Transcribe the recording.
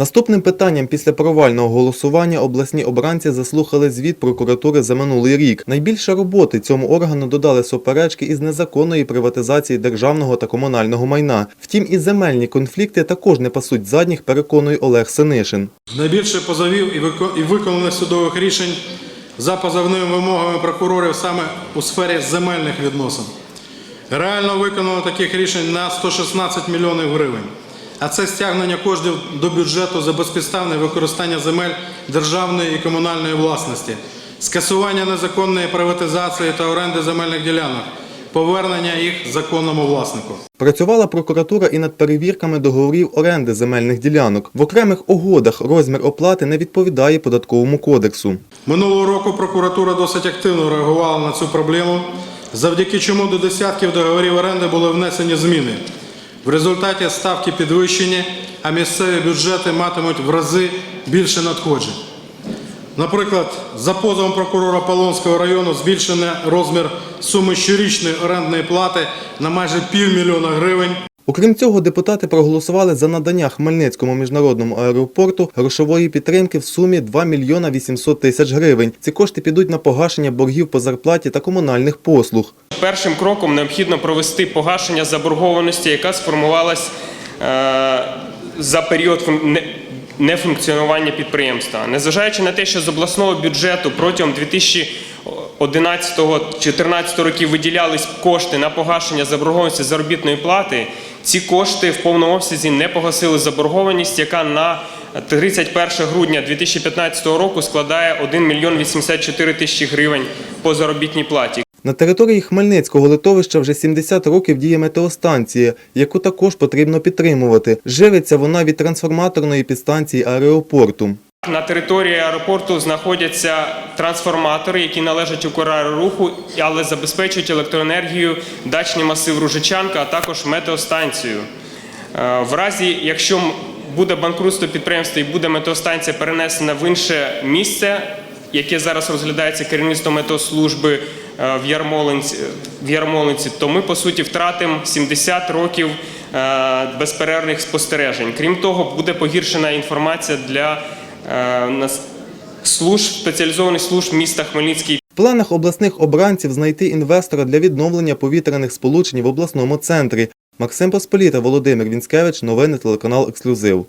Наступним питанням після провального голосування обласні обранці заслухали звіт прокуратури за минулий рік. Найбільше роботи цьому органу додали суперечки із незаконної приватизації державного та комунального майна. Втім, і земельні конфлікти також не пасуть задніх, переконує Олег Синишин. Найбільше позовів і виконаних судових рішень за позовними вимогами прокурорів саме у сфері земельних відносин. Реально виконано таких рішень на 116 мільйонів гривень. А це стягнення коштів до бюджету за безпідставне використання земель державної і комунальної власності, скасування незаконної приватизації та оренди земельних ділянок, повернення їх законному власнику. Працювала прокуратура і над перевірками договорів оренди земельних ділянок. В окремих угодах розмір оплати не відповідає податковому кодексу. Минулого року прокуратура досить активно реагувала на цю проблему, завдяки чому до десятків договорів оренди були внесені зміни. В результаті ставки підвищені, а місцеві бюджети матимуть в рази більше надходжень. Наприклад, за позовом прокурора Полонського району збільшений розмір суми щорічної орендної плати на майже півмільйона гривень. Окрім цього, депутати проголосували за надання Хмельницькому міжнародному аеропорту грошової підтримки в сумі 2 мільйона 800 тисяч гривень. Ці кошти підуть на погашення боргів по зарплаті та комунальних послуг. Першим кроком необхідно провести погашення заборгованості, яка сформувалась е, за період фун- нефункціонування підприємства. Незважаючи на те, що з обласного бюджету протягом 2011-2014 років виділялись кошти на погашення заборгованості заробітної плати, ці кошти в повному обсязі не погасили заборгованість, яка на 31 грудня 2015 року складає 1 мільйон 84 тисячі гривень по заробітній платі. На території Хмельницького литовища вже 70 років діє метеостанція, яку також потрібно підтримувати. Живиться вона від трансформаторної підстанції аеропорту. На території аеропорту знаходяться трансформатори, які належать Украероруху, але забезпечують електроенергію дачний масив Ружичанка, а також метеостанцію. Е, В разі, якщо буде банкрутство підприємства і буде метеостанція перенесена в інше місце, яке зараз розглядається керівництвом метеослужби в Ярмолинці, в Ярмолинці, то ми по суті втратимо 70 років е, безперервних спостережень. Крім того, буде погіршена інформація для е, служб спеціалізованих служб міста Хмельницький В планах обласних обранців знайти інвестора для відновлення повітряних сполучень в обласному центрі. Максим Посполіта, Володимир Вінськевич, новини телеканал Ексклюзив.